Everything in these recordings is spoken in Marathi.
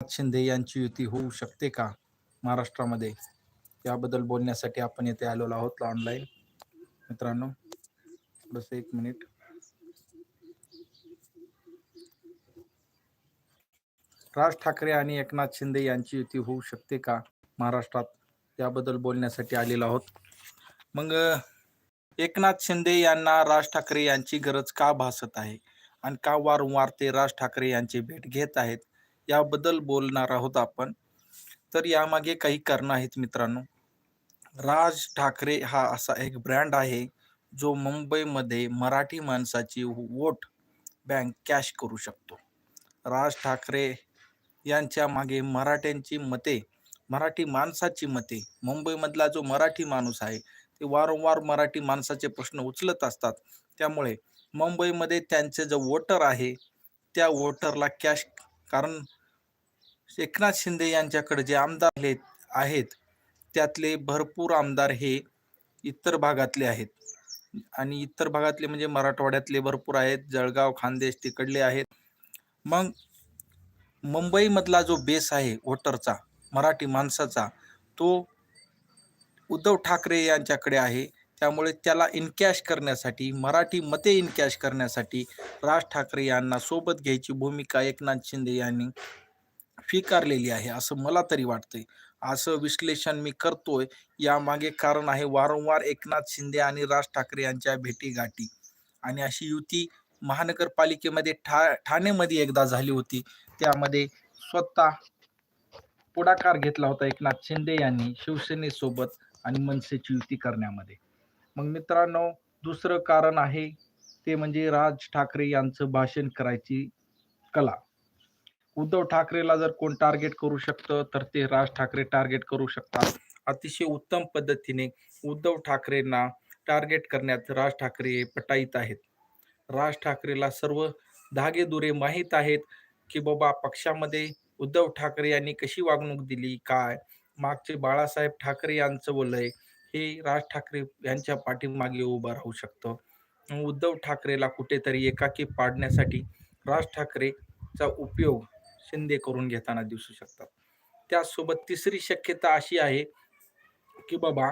शिंदे यांची युती होऊ शकते का महाराष्ट्रामध्ये? याबद्दल बोलण्यासाठी आपण येथे आलेलो आहोत ऑनलाईन मित्रांनो बस एक मिनिट राज ठाकरे आणि एकनाथ शिंदे यांची युती होऊ शकते का महाराष्ट्रात? याबद्दल बोलण्यासाठी आलेलो आहोत. मग एकनाथ शिंदे यांना राज ठाकरे यांची गरज का भासत आहे? आणि का वारंवार ते राज ठाकरे यांची भेट घेत आहेत? याबद्दल बोलणार आहोत आपण. तर यामागे काही कारणं आहेत मित्रांनो. राज ठाकरे हा असा एक ब्रँड आहे जो मुंबईमध्ये मराठी माणसाची वोट बँक कॅश करू शकतो. राज ठाकरे यांच्या मागे मराठ्यांची मते मराठी माणसाची मते मुंबईमधला जो मराठी माणूस आहे ते वारंवार मराठी माणसाचे प्रश्न उचलत असतात. त्यामुळे मुंबईमध्ये त्यांचे जो वोटर आहे त्या वोटरला कॅश कारण एकनाथ शिंदे यांच्याकडे जे आमदार आहेत आहेत त्यातले भरपूर आमदार हे इतर भागातले आहेत. आणि इतर भागातले म्हणजे मराठवाड्यातले भरपूर आहेत जळगाव खानदेश तिकडले आहेत. मग मुंबईमधला जो बेस आहे वोटरचा मराठी माणसाचा तो उद्धव ठाकरे यांच्याकडे आहे. त्यामुळे त्याला इनकॅश करण्यासाठी मराठी मते इनकॅश करण्यासाठी राज ठाकरे यांना सोबत घ्यायची भूमिका एकनाथ शिंदे यांनी स्वीकारलेली आहे असं मला तरी वाटतंय. असं विश्लेषण मी करतोय. यामागे कारण आहे वारंवार एकनाथ शिंदे आणि राज ठाकरे यांच्या भेटीगाठी. आणि अशी युती महानगरपालिकेमध्ये ठा ठाणेमध्ये एकदा झाली होती. त्यामध्ये स्वतः पुढाकार घेतला होता एकनाथ शिंदे यांनी शिवसेनेसोबत आणि मनसेची युती करण्यामध्ये. मग मित्रांनो दुसरं कारण आहे ते म्हणजे राज ठाकरे यांचं भाषण करायची कला. उद्धव ठाकरेला जर कोण टार्गेट करू शकतं तर ते राज ठाकरे टार्गेट करू शकतात. अतिशय उत्तम पद्धतीने उद्धव ठाकरेंना टार्गेट करण्यात राज ठाकरे हे पटाईत आहेत. राज ठाकरेला सर्व धागेदुरे माहीत आहेत की बाबा पक्षामध्ये उद्धव ठाकरे यांनी कशी वागणूक दिली? काय? मागचे बाळासाहेब ठाकरे यांचं वलय हे राज ठाकरे यांच्या पाठीमागे उभं राहू शकतं. उद्धव ठाकरेला कुठेतरी एकाकी पाडण्यासाठी राज ठाकरेचा उपयोग शिंदे करून घेताना दिसू शकतात. त्यासोबत तिसरी शक्यता अशी आहे की बाबा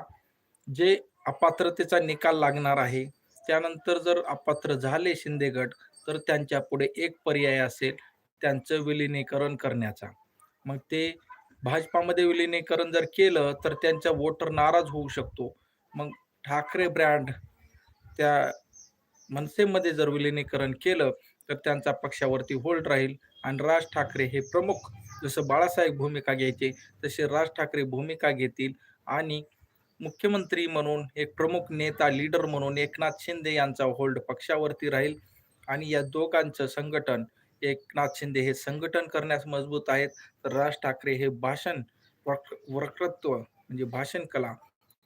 जे अपात्रतेचा निकाल लागणार आहे त्यानंतर जर अपात्र झाले शिंदे गट तर त्यांच्या पुढे एक पर्याय असेल त्यांचं विलिनीकरण करण्याचा. मग ते भाजपामध्ये विलिनीकरण जर केलं तर त्यांचा वोटर नाराज होऊ शकतो. मग ठाकरे ब्रँड त्या मनसेमध्ये जर विलिनीकरण केलं तर त्यांचा पक्षावरती होल्ड राहील. आणि राज ठाकरे हे प्रमुख. जसं बाळासाहेब भूमिका घ्यायचे तसे राज ठाकरे भूमिका घेतील आणि मुख्यमंत्री म्हणून एक प्रमुख नेता लीडर म्हणून एकनाथ शिंदे यांचा होल्ड पक्षावरती राहील. आणि या दोघांचं संघटन एकनाथ शिंदे हे संघटन करण्यास मजबूत आहेत. तर राज ठाकरे हे भाषण वक वक्रत्व म्हणजे भाषण कला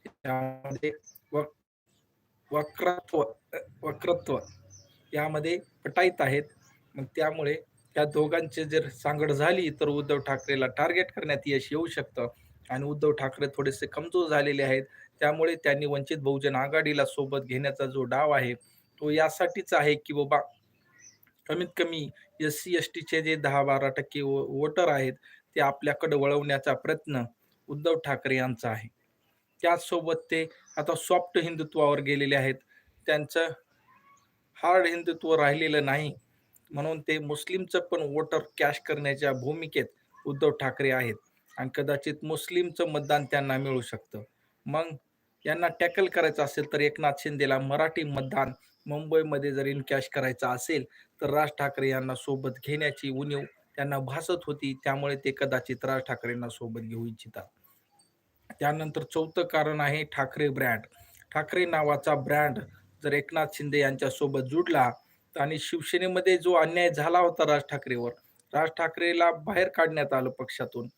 यामध्ये वक वक्रत्व वक्रत्व यामध्ये पटाईत आहेत. मग त्यामुळे या दोघांची जर सांगड झाली तर उद्धव ठाकरेला टार्गेट करण्यात यश येऊ शकतं. आणि उद्धव ठाकरे थोडेसे कमजोर झालेले आहेत. त्यामुळे त्यांनी वंचित बहुजन आघाडीला सोबत घेण्याचा जो डाव आहे तो यासाठीच आहे की बाबा कमीत कमी एस सी एस टीचे जे दहा बारा टक्के वोटर आहेत ते आपल्याकडे वळवण्याचा प्रयत्न उद्धव ठाकरे यांचा आहे. त्याचसोबत ते आता सॉफ्ट हिंदुत्वावर गेलेले आहेत. त्यांचं हार्ड हिंदुत्व राहिलेलं नाही. म्हणून ते मुस्लिमचं पण वोटर कॅश करण्याच्या भूमिकेत उद्धव ठाकरे आहेत. आणि कदाचित मुस्लिमचं मतदान त्यांना मिळू शकतं. मग यांना टॅकल करायचं असेल तर एकनाथ शिंदेला मराठी मतदान मुंबईमध्ये जर इन कॅश करायचं असेल तर राज ठाकरे यांना सोबत घेण्याची उणीव त्यांना भासत होती. त्यामुळे ते कदाचित राज ठाकरेंना सोबत घेऊ इच्छितात. त्यानंतर चौथं कारण आहे ठाकरे ब्रँड. ठाकरे नावाचा ब्रँड जर एकनाथ शिंदे यांच्या सोबत जुडला आणि शिवसेनेमध्ये जो अन्याय झाला होता राज ठाकरेवर राज ठाकरेला बाहेर काढण्यात आलं पक्षातून.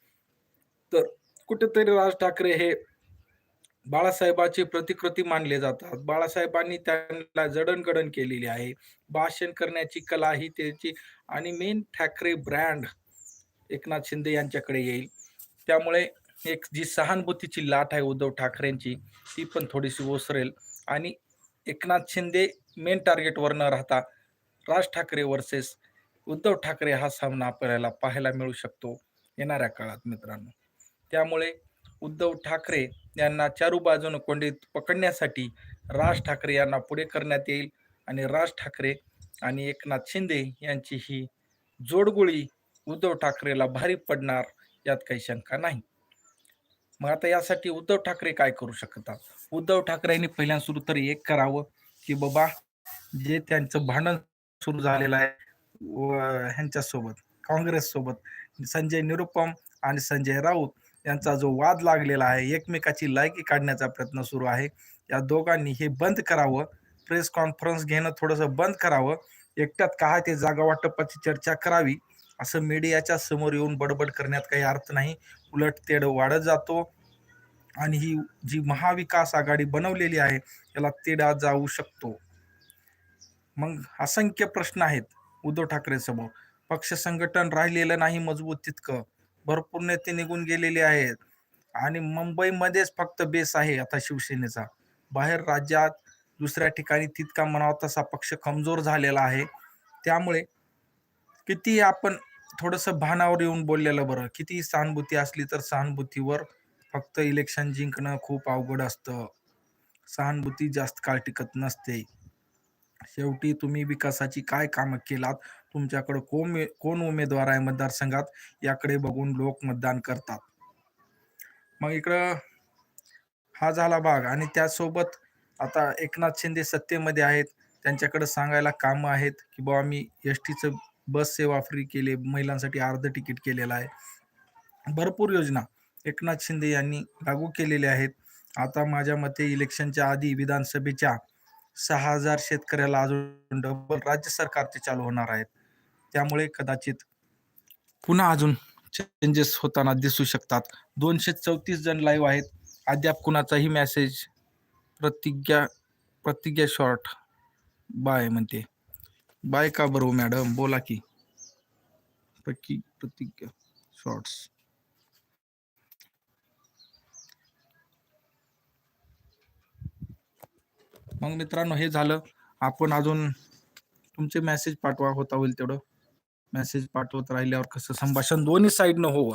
तर कुठेतरी राज ठाकरे हे बाळासाहेबाची प्रतिकृती मानले जातात. बाळासाहेबांनी त्यांना जडणघडण केलेली आहे. भाषण करण्याची कला ही त्याची आणि मेन ठाकरे ब्रँड एकनाथ शिंदे यांच्याकडे येईल. त्यामुळे एक जी सहानुभूतीची लाट आहे उद्धव ठाकरेंची ती पण थोडीशी ओसरेल. आणि एकनाथ शिंदे मेन टार्गेटवर न राहता राज ठाकरे वर्सेस उद्धव ठाकरे हा सामना आपल्याला पाहायला मिळू शकतो येणाऱ्या काळात मित्रांनो. त्यामुळे उद्धव ठाकरे यांना चारू बाजूने कोंडीत पकडण्यासाठी राज ठाकरे यांना पुढे करण्यात येईल आणि राज ठाकरे आणि एकनाथ शिंदे यांची ही जोडगोळी उद्धव ठाकरेला भारी पडणार यात काही शंका नाही. मग आता यासाठी उद्धव ठाकरे काय करू शकतात? उद्धव ठाकरेंनी पहिल्या सुरू तरी एक करावं की बाबा जे त्यांचं भांडण सुरू झालेला आहे. व- ह्यांच्यासोबत काँग्रेस सोबत संजय निरुपम आणि संजय राऊत यांचा जो वाद लागलेला आहे एकमेकाची लायकी काढण्याचा प्रयत्न सुरू आहे. या दोघांनी हे बंद करावं प्रेस कॉन्फरन्स घेणं थोडंसं बंद करावं एकट्यात काय ते जागा वाटपाची चर्चा करावी असं मीडियाच्या समोर येऊन बडबड करण्यात काही अर्थ नाही. उलट तेढ वाढत जातो आणि ही जी महाविकास आघाडी बनवलेली आहे याला तेढा जाऊ शकतो. मग असंख्य प्रश्न आहेत उद्धव ठाकरे समोर पक्ष संघटन राहिलेलं नाही मजबूत तितकं. भरपूर नेते निघून गेलेले आहेत. आणि मुंबईमध्येच फक्त बेस आहे आता शिवसेनेचा. बाहेर राज्यात दुसऱ्या ठिकाणी तितका म्हणावा तसा पक्ष कमजोर झालेला आहे. त्यामुळे किती आपण थोडंसं भानावर येऊन बोललेलं बरं. किती सहानुभूती असली तर सहानुभूतीवर फक्त इलेक्शन जिंकणं खूप अवघड असतं. सहानुभूती जास्त काळ टिकत नसते. शेवटी तुम्ही विकासाची काय कामं केलात? तुमच्याकडे कोण कोण उमेदवार आहे मतदारसंघात? याकडे बघून लोक मतदान करतात. मग इकडं हा झाला भाग आणि त्यासोबत आता एकनाथ शिंदे सत्तेमध्ये आहेत. त्यांच्याकडे सांगायला कामं आहेत की बाबा आम्ही एस टीचं बस सेवा फ्री केले महिलांसाठी अर्ध तिकीट केलेलं आहे. भरपूर योजना एकनाथ शिंदे यांनी लागू केलेल्या आहेत. आता माझ्या मते इलेक्शनच्या आधी विधानसभेच्या सहा हजार शेतकऱ्याला अजून डबल राज्य सरकारचे चालू होणार आहेत. त्यामुळे कदाचित पुन्हा अजून चेंजेस होताना दिसू शकतात. दोनशे चौतीस जण लाईव्ह आहेत. अद्याप कुणाचाही मेसेज प्रतिज्ञा प्रतिज्ञा शॉर्ट बाय म्हणते. बाय का बरोबर हो मॅडम बोला की. प्रति प्रतिज्ञा शॉर्ट्स मग मित्रांनो हे झालं. आपण अजून तुमचे मेसेज पाठवा होता होईल तेवढं. मेसेज पाठवत राहिल्यावर कसं संभाषण दोन्ही साईडनं होवं.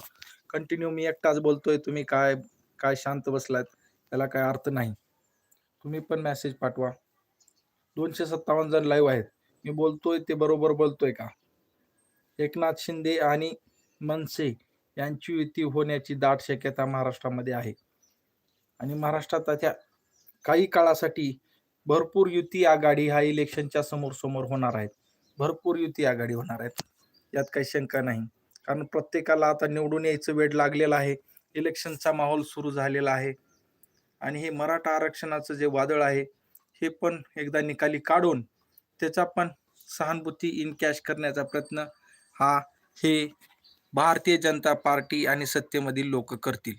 कंटिन्यू मी एकटाच बोलतोय. तुम्ही काय काय शांत बसलात त्याला काय अर्थ नाही. तुम्ही पण मेसेज पाठवा. दोनशे सत्तावन्न जण लाईव्ह आहेत. मी बोलतोय ते बरोबर बोलतोय का? एकनाथ शिंदे आणि मनसे यांची युती होण्याची दाट शक्यता महाराष्ट्रामध्ये आहे. आणि महाराष्ट्रात आता काही काळासाठी भरपूर युती आघाडी हा इलेक्शनच्या समोर समोर होणार आहेत. भरपूर युती आघाडी होणार आहेत. यात काही शंका नाही. कारण प्रत्येकाला आता निवडून यायचं वेळ लागलेला आहे. इलेक्शनचा माहोल सुरू झालेला आहे. आणि हे मराठा आरक्षणाचं जे वादळ आहे हे पण एकदा निकाली काढून त्याचा पण सहानुभूती इन कॅश करण्याचा प्रयत्न हा हे भारतीय जनता पार्टी आणि सत्तेमधील लोक करतील.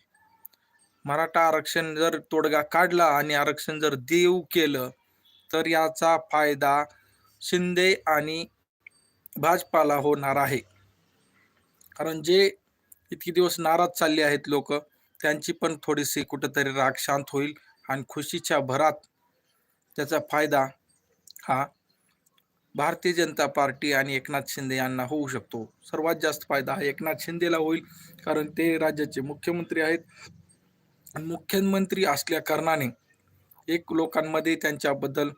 मराठा आरक्षण जर तोडगा काढला आणि आरक्षण जर देऊ केलं तर याचा फायदा शिंदे आणि भाजपाला होणार आहे. कारण जे इतके दिवस नाराज चालले आहेत लोक त्यांची पण थोडीशी कुठंतरी राग शांत होईल आणि खुशीच्या भरात त्याचा फायदा हा भारतीय जनता पार्टी आणि एकनाथ शिंदे यांना होऊ शकतो. सर्वात जास्त फायदा हा एकनाथ शिंदेला होईल कारण ते राज्याचे मुख्यमंत्री आहेत. मुख्यमंत्री असल्या कारणाने एक लोकांमध्ये त्यांच्याबद्दल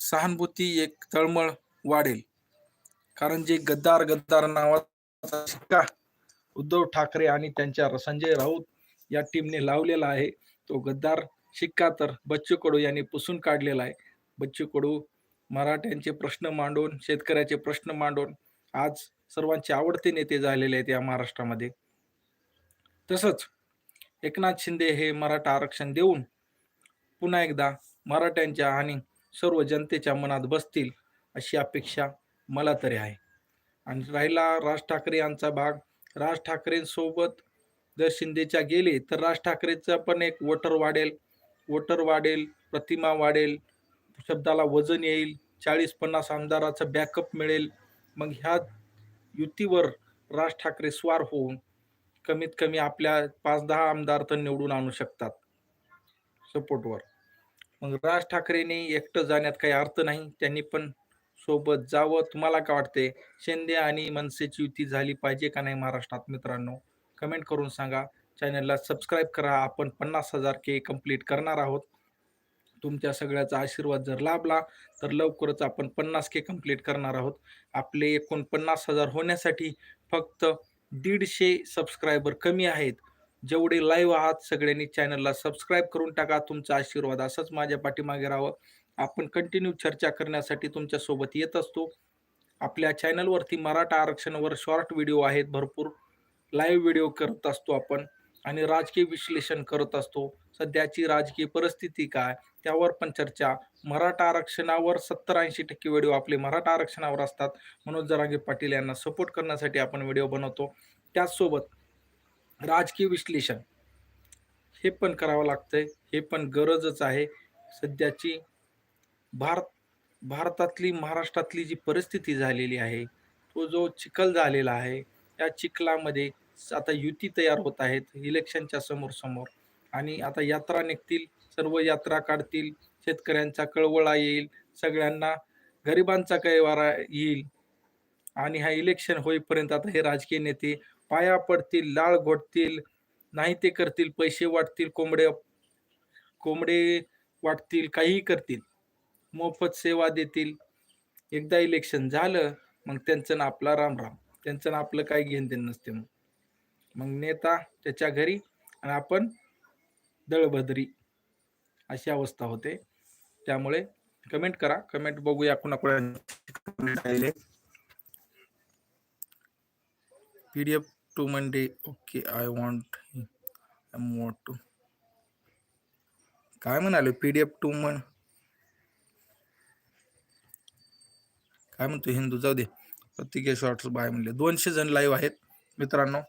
सहानुभूती एक तळमळ वाढेल. कारण जे गद्दार गद्दार नावाचा शिक्का उद्धव ठाकरे आणि त्यांच्या संजय राऊत या टीमने लावलेला आहे तो गद्दार शिक्का तर बच्चू कडू यांनी पुसून काढलेला आहे. बच्चू कडू मराठ्यांचे प्रश्न मांडून शेतकऱ्याचे प्रश्न मांडून आज सर्वांचे आवडते नेते झालेले आहेत या महाराष्ट्रामध्ये. तसंच एकनाथ शिंदे हे मराठा आरक्षण देऊन पुन्हा एकदा मराठ्यांच्या आणि सर्व जनतेच्या मनात बसतील अशी अपेक्षा मला तरी आहे. आणि राहिला राज ठाकरे यांचा भाग. राज ठाकरेंसोबत जर शिंदेच्या गेले तर राज ठाकरेचा पण एक वोटर वाढेल. वोटर वाढेल प्रतिमा वाढेल शब्दाला वजन येईल चाळीस पन्नास आमदाराचं बॅकअप मिळेल. मग ह्या युतीवर राज ठाकरे स्वार होऊन कमीत कमी आपल्या पाच दहा आमदार तर निवडून आणू शकतात. सपोर्टवर. मग राज ठाकरेंनी एकटं जाण्यात काही अर्थ नाही. त्यांनी पण सोबत जावं. तुम्हाला काय वाटते शिंदे आणि मनसेची युती झाली पाहिजे का नाही महाराष्ट्रात मित्रांनो? कमेंट करून सांगा. चॅनलला सबस्क्राईब करा. आपण पन्नास हजार के कंप्लीट करणार आहोत. तुमच्या सगळ्याचा आशीर्वाद जर लाभला तर लवकरच आपण पन्नास के कंप्लीट करणार आहोत. आपले एकूण पन्नास हजार होण्यासाठी फक्त दीडशे सबस्क्रायबर कमी आहेत. जेवढे लाईव्ह आहात सगळ्यांनी चॅनलला सबस्क्राईब करून टाका. तुमचा आशीर्वाद असंच माझ्या पाठीमागे राहावं. आपण कंटिन्यू चर्चा करण्यासाठी तुमच्यासोबत येत असतो. आपल्या चॅनलवरती मराठा आरक्षणावर शॉर्ट व्हिडिओ आहेत भरपूर. लाईव्ह व्हिडिओ करत असतो आपण. आणि राजकीय विश्लेषण करत असतो. सध्याची राजकीय परिस्थिती काय? त्यावर पण चर्चा. मराठा आरक्षणावर सत्तर ऐंशी टक्के व्हिडिओ आपले मराठा आरक्षणावर असतात. मनोज जरांगे पाटील यांना सपोर्ट करण्यासाठी आपण व्हिडिओ बनवतो. त्याचसोबत राजकीय विश्लेषण. हे पण करावं लागतंय. हे पण गरजच आहे. सध्याची भारत भारतातली महाराष्ट्रातली जी परिस्थिती झालेली आहे तो जो चिखल झालेला आहे त्या चिखलामध्ये आता युती तयार होत आहेत इलेक्शनच्या समोर समोर आणि आता यात्रा निघतील सर्व यात्रा काढतील शेतकऱ्यांचा कळवळा येईल सगळ्यांना गरिबांचा कैवारा येईल. आणि हा इलेक्शन होईपर्यंत आता हे राजकीय नेते पाया पडतील लाळ घोटतील नाही ते करतील पैसे वाटतील कोंबडे कोंबडे वाटतील काहीही करतील. मोफत सेवा देतील. एकदा इलेक्शन झालं मग त्यांचं ना आपला राम राम त्यांचं ना आपलं काही घेणं देणं नसते मग. मग नेता त्याच्या घरी आणि आपण दळभद्री अशी अवस्था होते. त्यामुळे कमेंट करा. कमेंट बघूया कुणाकुणा P D F to Monday okay I want want to काय म्हणाले? पी डी एफ टू म्हण काय म्हणतो हिंदू? जाऊ दे. प्रत्येक शॉर्ट्स बाय म्हणले. दोनशे जण लाईव्ह आहेत मित्रांनो.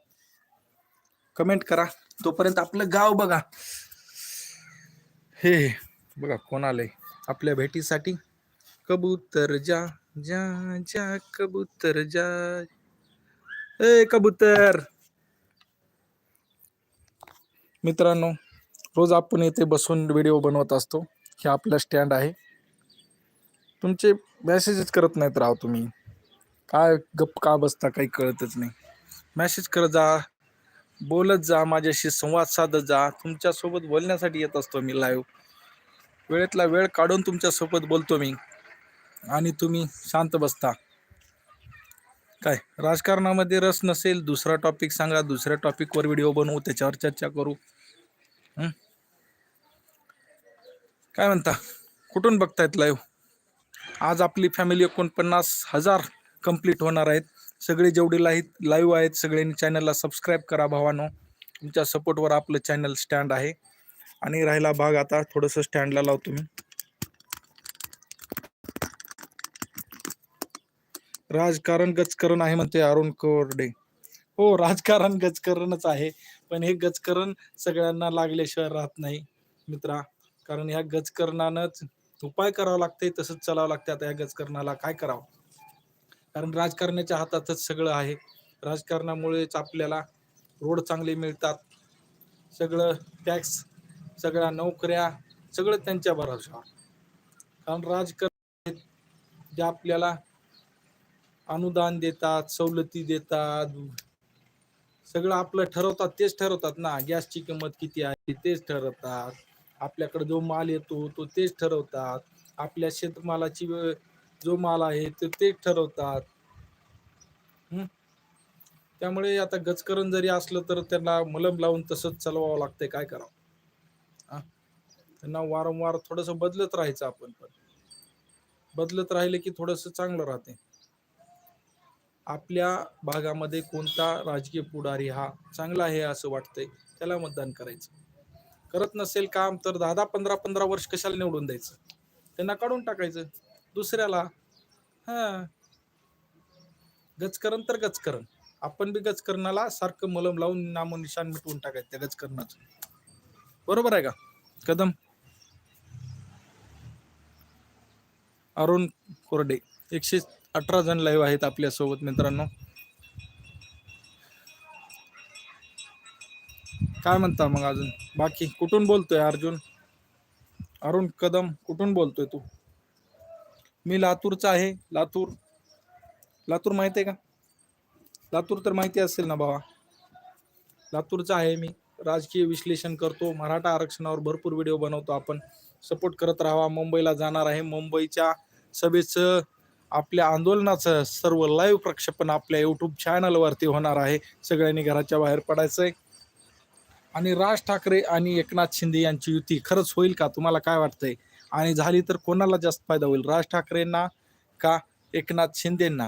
कमेंट करा. तोपर्यंत आपलं गाव बघा. हे बघा कोण आलंय. आपल्या भेटीसाठी कबूतर जा जा जा कबूतर जा. ए कबूतर! मित्रांनो रोज आपण येथे बसून व्हिडिओ बनवत असतो. हे आपलं स्टँड आहे. तुमचे मेसेजेस करत नाहीत राव तुम्ही. काय गप का बसता काही कळतच नाही. मेसेज करत जा. बोलत जा माझ्याशी संवाद साधत जा. तुमच्यासोबत बोलण्यासाठी येत असतो मी लाईव्ह वेळेतला वेळ काढून तुमच्यासोबत बोलतो मी. आणि तुम्ही शांत बसता. काय? राजकारणामध्ये रस नसेल दुसरा टॉपिक सांगा दुसऱ्या टॉपिकवर व्हिडिओ बनवू त्याच्यावर चर्चा करू. काय म्हणता? कुठून बघतायत लाईव्ह आज आपली फॅमिली एकोणपन्नास हजार कंप्लीट होणार आहेत. सगळे जेवढे लाईव्ह लाईव्ह आहेत सगळ्यांनी चॅनलला सबस्क्राईब करा भावानो. तुमच्या सपोर्टवर आपलं चॅनल स्टँड आहे. आणि राहिला भाग आता थोडंसं स्टँडला लावतो मी राजकारण गजकरण आहे म्हणते अरुण कोरडे. हो राजकारण गजकरणच आहे. पण हे गजकरण सगळ्यांना लागल्याशिवाय राहत नाही मित्रा. कारण ह्या गचकरणानंच उपाय करावा लागते तसंच चालावं लागते आता या गजकरणाला. काय करावं? कारण राजकारण्याच्या हातातच सगळं आहे. राजकारणामुळेच आपल्याला रोड चांगले मिळतात. सगळं टॅक्स सगळ्या नोकऱ्या सगळं त्यांच्या भरोशावर कारण राजकारण जे आपल्याला अनुदान देतात सवलती देतात सगळं आपलं ठरवतात तेच ठरवतात ना. गॅसची किंमत किती आहे तेच ठरवतात. आपल्याकडे जो माल येतो तो तेच ठरवतात. आपल्या शेतमालाची जो माल आहे ते ते ठरवतात. हम्म? त्यामुळे आता गजकरण जरी असलं तर त्यांना मलम लावून तसंच चालवावं लागतंय. काय करावं? त्यांना वारंवार थोडस बदलत राहायचं आपण पण. बदलत राहिले की थोडस चांगलं राहते. आपल्या भागामध्ये कोणता राजकीय पुढारी हा चांगला आहे असं वाटतंय त्याला मतदान करायचं. करत नसेल काम तर दहा दहा पंधरा पंधरा वर्ष कशाला निवडून द्यायचं? त्यांना काढून टाकायचं. दुसऱ्याला. हा. गजकरण तर गजकरण. आपण बी गजकरणाला सारखं मलम लावून नामोनिशान मिटवून टाकायचं त्या गजकरणाचं. बरोबर आहे का? कदम. अरुण कोरडे एकशे अठरा जण लाईव्ह आहेत आपल्यासोबत मित्रांनो. काय म्हणता मग अजून? बाकी कुठून बोलतोय अर्जुन? अरुण कदम कुठून बोलतोय तू? मी लातूरचा आहे. लातूर. लातूर माहिती आहे का? लातूर तर माहिती असेल ना बाबा. लातूरचा आहे मी. राजकीय विश्लेषण करतो. मराठा आरक्षणावर भरपूर व्हिडिओ बनवतो आपण. सपोर्ट करत राहावा. मुंबईला जाणार आहे. मुंबईच्या सभेचं आपल्या आंदोलनाचं सर्व लाईव्ह प्रक्षेपण आपल्या यूट्यूब चॅनलवरती होणार आहे. सगळ्यांनी घराच्या बाहेर पडायचं आहे आणि राज ठाकरे आणि एकनाथ शिंदे यांची युती खरंच होईल का? तुम्हाला काय वाटतंय? आणि झाली तर कोणाला जास्त फायदा होईल? राज ठाकरेंना का एकनाथ शिंदेंना?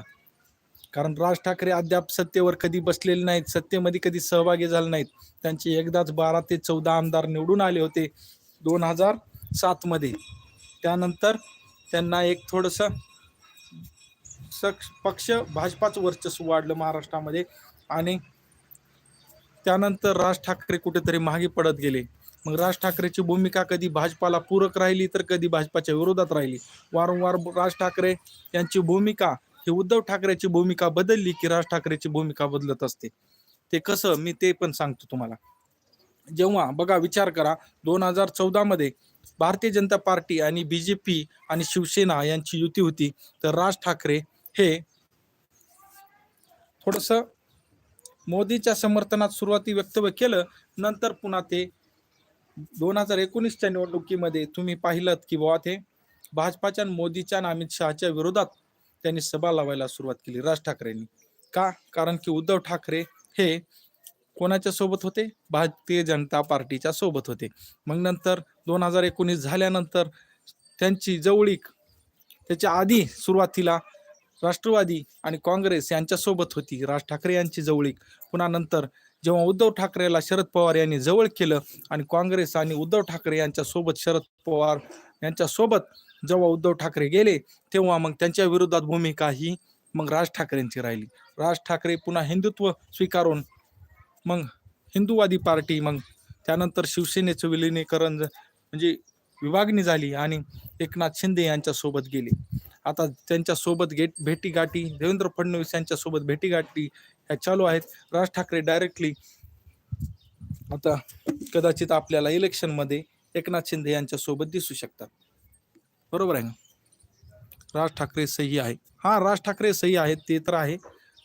कारण राज ठाकरे अद्याप सत्तेवर कधी बसलेले नाहीत सत्तेमध्ये कधी सहभागी झाले नाहीत. त्यांचे एकदाच बारा ते चौदा आमदार निवडून आले होते दोन हजार सातमध्ये त्यानंतर त्यांना एक थोडंसं सक्ष पक्ष भाजपाच वर्चस्व वाढलं महाराष्ट्रामध्ये आणि त्यानंतर राज ठाकरे कुठेतरी मागे पडत गेले. मग राज ठाकरेची भूमिका कधी भाजपाला पूरक राहिली तर कधी भाजपाच्या विरोधात राहिली? वारंवार राज ठाकरे यांची भूमिका ही उद्धव ठाकरेची भूमिका बदलली की राज ठाकरेची भूमिका बदलत असते? ते कसं? मी ते पण सांगतो तुम्हाला. जेव्हा बघा विचार करा दोन हजार चौदामध्ये भारतीय जनता पार्टी आणि बी जे पी आणि शिवसेना यांची युती होती तर राज ठाकरे हे थोडस मोदीच्या समर्थनात सुरुवाती वक्तव्य केलं नंतर पुन्हा ते दोन हजार एकोणीसच्या निवडणुकीमध्ये तुम्ही पाहिलं की बाबा ते भाजपाच्या मोदीच्या आणि अमित शहाच्या विरोधात त्यांनी सभा लावायला सुरुवात केली राज ठाकरेंनी. का? कारण की उद्धव ठाकरे हे कोणाच्या सोबत होते? भारतीय जनता पार्टीच्या सोबत होते. मग नंतर दोन हजार एकोणीस झाल्यानंतर त्यांची जवळीक त्याच्या आधी सुरुवातीला राष्ट्रवादी आणि काँग्रेस यांच्यासोबत होती राज ठाकरे यांची जवळीक. पुन्हा नंतर जेव्हा उद्धव ठाकरेला शरद पवार यांनी जवळ केलं आणि काँग्रेस आणि उद्धव ठाकरे यांच्या सोबत शरद पवार यांच्या सोबत जेव्हा उद्धव ठाकरे गेले तेव्हा मग त्यांच्या विरोधात भूमिका ही मग राज ठाकरेंची राहिली. राज ठाकरे पुन्हा हिंदुत्व स्वीकारून मग हिंदूवादी पार्टी मग त्यानंतर शिवसेनेचं विलिनीकरण म्हणजे विभागणी झाली आणि एकनाथ शिंदे यांच्यासोबत गेले. आता त्यांच्यासोबत गे गेट भेटीगाठी देवेंद्र फडणवीस यांच्यासोबत भेटीगाठी ह्या चालू आहेत. राज ठाकरे डायरेक्टली आता कदाचित आपल्याला इलेक्शनमध्ये एकनाथ शिंदे यांच्या सोबत दिसू शकतात. बरोबर आहे ना? राज ठाकरे सही आहे. हा राज ठाकरे सही आहेत ते तर आहे.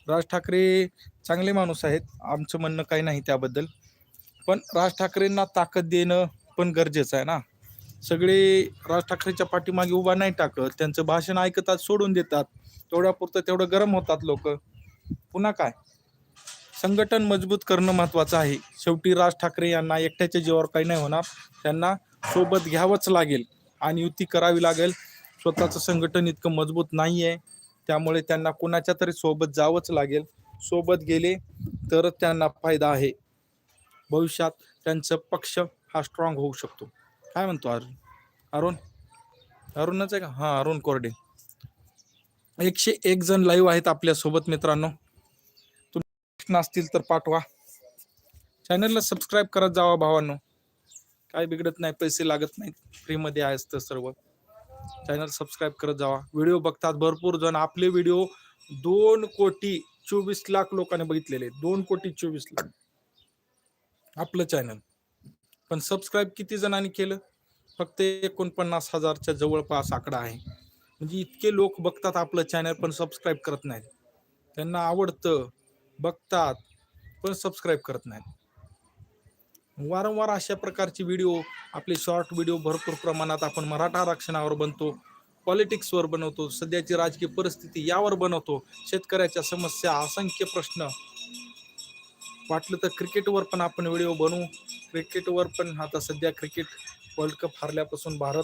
राज ठाकरे चांगले माणूस आहेत आमचं म्हणणं काही नाही त्याबद्दल. पण राज ठाकरेंना ताकद देणं पण गरजेचं आहे ना? सगळे राज ठाकरेच्या पाठीमागे उभा नाही टाकत त्यांचं भाषण ऐकतात सोडून देतात. तेवढ्यापुरतं तेवढं गरम होतात लोक. पुन्हा काय? संघटन मजबूत करणं महत्वाचं आहे. शेवटी राज ठाकरे यांना एकट्याच्या जीवावर काही नाही होणार. त्यांना सोबत घ्यावंच लागेल आणि युती करावी लागेल. स्वतःचं संघटन इतकं मजबूत नाही आहे त्यामुळे त्यांना कोणाच्या तरी सोबत जावंच लागेल. सोबत गेले तर त्यांना फायदा आहे. भविष्यात त्यांचं पक्ष हा स्ट्रॉंग होऊ शकतो. काय म्हणतो अरुण? अरुण? अरुणच आहे का? हां अरुण कोरडे. एकशे एक जण लाईव्ह आहेत आपल्यासोबत मित्रांनो. नसतील तर पाठवा. चॅनलला सबस्क्राईब करत जावा भावांनो. काय बिघडत नाही पैसे लागत नाहीत. फ्रीमध्ये आहे असतं सर्व. चॅनल सबस्क्राईब करत जावा. व्हिडिओ बघतात भरपूर जण. आपले व्हिडिओ दोन कोटी चोवीस लाख लोकांनी बघितलेले दोन कोटी चोवीस लाख. आपलं चॅनल पण सबस्क्राईब किती जणांनी केलं? फक्त एकोणपन्नास हजारच्या जवळपास आकडा आहे. म्हणजे इतके लोक बघतात आपलं चॅनल पण सबस्क्राईब करत नाहीत. त्यांना आवडतं बघतात पण सबस्क्राईब करत नाहीत. वारंवार अशा प्रकारचे व्हिडिओ आपले शॉर्ट व्हिडिओ भरपूर प्रमाणात आपण मराठा आरक्षणावर बनतो पॉलिटिक्सवर बनवतो सध्याची राजकीय परिस्थिती यावर बनवतो शेतकऱ्याच्या समस्या असंख्य प्रश्न. वाटलं तर क्रिकेटवर पण आपण व्हिडिओ बनवू. क्रिकेटवर पण आता सध्या क्रिकेट वर्ल्ड कप हारल्यापासून भारत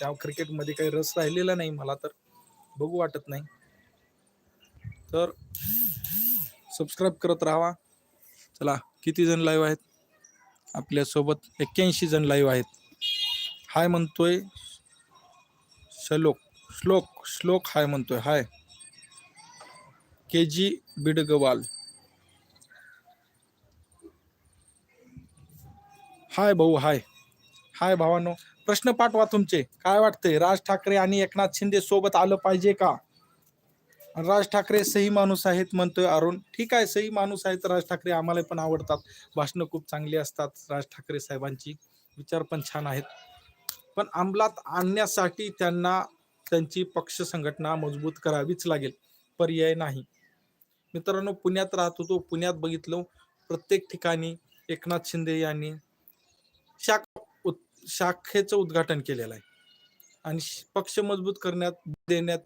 त्या क्रिकेटमध्ये काही रस राहिलेला नाही मला तर. बघू वाटत नाही. तर सबस्क्राईब करत राहावा. चला किती जण लाईव्ह आहेत? आपल्यासोबत एक्क्याऐंशी जण लाईव्ह आहेत. हाय म्हणतोय श्लोक श्लोक श्लोक हाय म्हणतोय. हाय. के जी बिडगवाल. हाय भाऊ हाय. हाय भावांनो प्रश्न पाठवा तुमचे. काय वाटतंय? राज ठाकरे आणि एकनाथ शिंदे सोबत आलं पाहिजे का? राज ठाकरे सही माणूस आहेत म्हणतोय अरुण. ठीक आहे सही माणूस आहेत राज ठाकरे आम्हाला पण आवडतात. भाषणं खूप चांगली असतात राज ठाकरे साहेबांची. विचार पण छान आहेत. पण अंमलात आणण्यासाठी त्यांना त्यांची पक्ष संघटना मजबूत करावीच लागेल. पर्याय नाही. मित्रांनो पुण्यात राहत होतो पुण्यात बघितलं. प्रत्येक ठिकाणी एकनाथ शिंदे यांनी शाख उत- शाखेचं उद्घाटन केलेलं आहे. आणि पक्ष मजबूत करण्यात देण्यात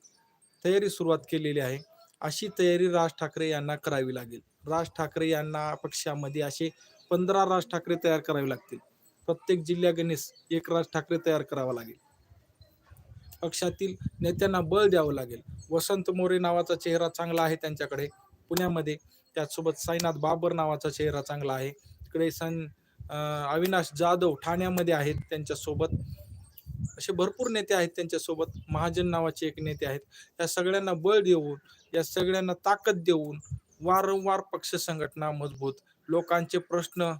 तयारी सुरुवात केलेली आहे. अशी तयारी राज ठाकरे यांना करावी लागेल. राज ठाकरे यांना पक्षामध्ये असे पंधरा राज ठाकरे तयार करावे लागतील. प्रत्येक जिल्ह्यागणेस एक राज ठाकरे तयार करावा लागेल. पक्षातील नेत्यांना बळ द्यावं लागेल. वसंत मोरे नावाचा चेहरा चांगला आहे त्यांच्याकडे. पुण्यामध्ये त्याचसोबत साईनाथ बाबर नावाचा चेहरा चांगला आहे. इकडे सन अविनाश जाधव ठाण्यामध्ये आहेत त्यांच्यासोबत. असे भरपूर नेते आहेत त्यांच्यासोबत. महाजन नावाचे एक नेते आहेत. या सगळ्यांना बळ देऊन या सगळ्यांना ताकद देऊन वारंवार पक्ष संघटना मजबूत. लोकांचे प्रश्न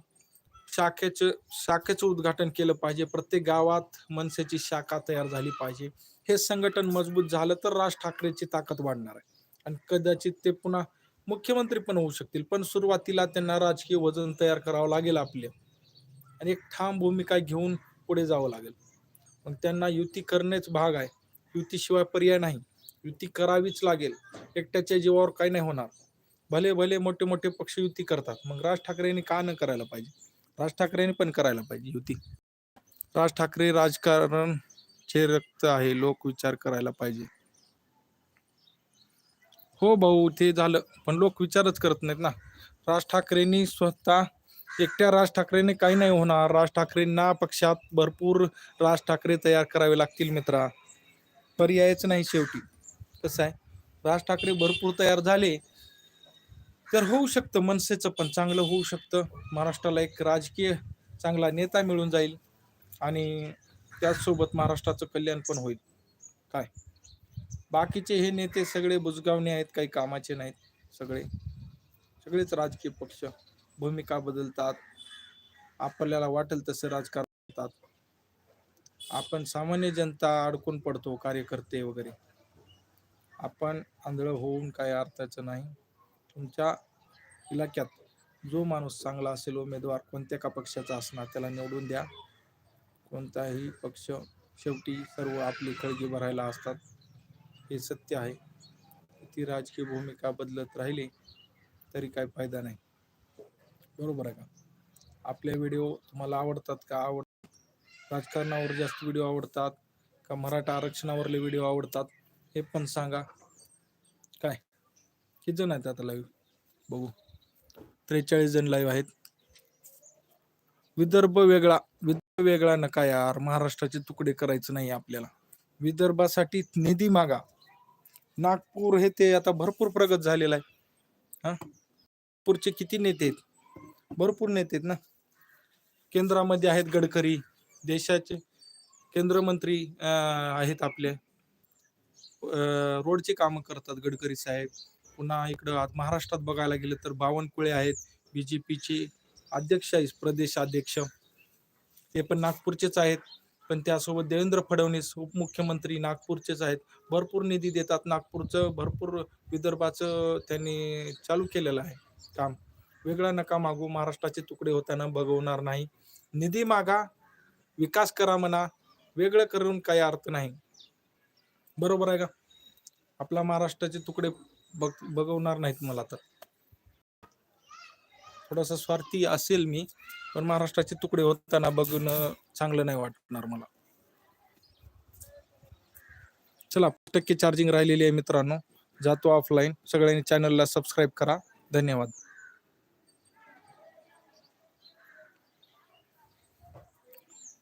शाखेचं शाखेचं उद्घाटन केलं पाहिजे. प्रत्येक गावात मनसेची शाखा तयार झाली पाहिजे. हे संघटन मजबूत झालं तर राज ठाकरेची ताकद वाढणार आहे. आणि कदाचित ते पुन्हा मुख्यमंत्री पण होऊ शकतील. पण सुरुवातीला त्यांना राजकीय वजन तयार करावं लागेल आपले. आणि एक ठाम भूमिका घेऊन पुढे जावं लागेल. मग त्यांना युती करणेच भाग आहे. युतीशिवाय पर्याय नाही. युती करावीच लागेल. एकट्याच्या जीवावर काही नाही होणार. भले भले मोठे मोठे पक्ष युती करतात. मग राज ठाकरेंनी का न करायला पाहिजे? राज ठाकरेंनी पण करायला पाहिजे युती. राज ठाकरे राजकारण चे रक्त आहे. लोक विचार करायला पाहिजे. हो भाऊ ते झालं. पण लोक विचारच करत नाहीत ना. राज ठाकरेंनी स्वतः एकट्या राज ठाकरेंनी काही नाही होणार. राज ठाकरेंना पक्षात भरपूर राज ठाकरे तयार करावे लागतील मित्रा. पर्यायच नाही शेवटी. कसं आहे? राज ठाकरे भरपूर तयार झाले तर होऊ शकतं मनसेचं पण चांगलं होऊ शकतं. महाराष्ट्राला एक राजकीय चांगला नेता मिळून जाईल आणि त्याचसोबत महाराष्ट्राचं कल्याण पण होईल. काय? बाकीचे हे नेते सगळे बुजगावणे आहेत काही कामाचे नाहीत सगळे. सगळेच राजकीय पक्ष. भूमिका बदलतात. आपल्याला वाटेल तसं राजकारण करतात. आपण सामान्य जनता अडकून पडतो कार्यकर्ते वगैरे. आपण आंधळ होऊन काही अर्थाचं नाही. तुमच्या इलाक्यात जो माणूस चांगला असेल उमेदवार कोणत्या का पक्षाचा असणार त्याला निवडून द्या. कोणताही पक्ष शेवटी सर्व आपली खळगी भरायला असतात. हे सत्य आहे. ती राजकीय भूमिका बदलत राहिली तरी काय फायदा नाही. बरोबर आहे का? आपले व्हिडिओ तुम्हाला आवडतात का आवड? राजकारणावर जास्त व्हिडिओ आवडतात का मराठा आरक्षणावरले व्हिडिओ आवडतात? हे पण सांगा. काय? किती जण आहेत आता लाईव्ह बघू. त्रेचाळीस जण लाईव्ह आहेत. विदर्भ वेगळा. विदर्भ वेगळा नका यार. महाराष्ट्राचे तुकडे करायचं नाही आपल्याला. विदर्भासाठी निधी मागा. नागपूर हे ते आता भरपूर प्रगत झालेलं आहे. हा? नागपूरचे किती नेते आहेत? भरपूर नेते आहेत ना. केंद्रामध्ये आहेत गडकरी देशाचे केंद्रमंत्री आहेत आपले. रोडचे कामं करतात गडकरी साहेब. पुन्हा इकडं आज महाराष्ट्रात बघायला गेलं तर बावनकुळे आहेत बी जे पीचे अध्यक्ष आहेत प्रदेश अध्यक्ष ते पण नागपूरचेच आहेत. पण त्यासोबत देवेंद्र फडणवीस उपमुख्यमंत्री नागपूरचेच आहेत. भरपूर निधी देतात. नागपूरचं भरपूर विदर्भाचं त्यांनी चालू केलेलं आहे काम. वेगळा नका मागू महाराष्ट्राचे तुकडे होताना बघवणार नाही. निधी मागा विकास करा म्हणा वेगळं करून काही अर्थ नाही. बरोबर आहे का? आपला महाराष्ट्राचे तुकडे बघ बघवणार नाहीत मला तर. थोडासा स्वार्थी असेल मी पण महाराष्ट्राचे तुकडे होताना बघून चांगलं नाही वाटणार मला. चला टक्के चार्जिंग राहिलेली आहे मित्रांनो. जातो ऑफलाईन सगळ्यांनी चॅनलला सबस्क्राईब करा. धन्यवाद.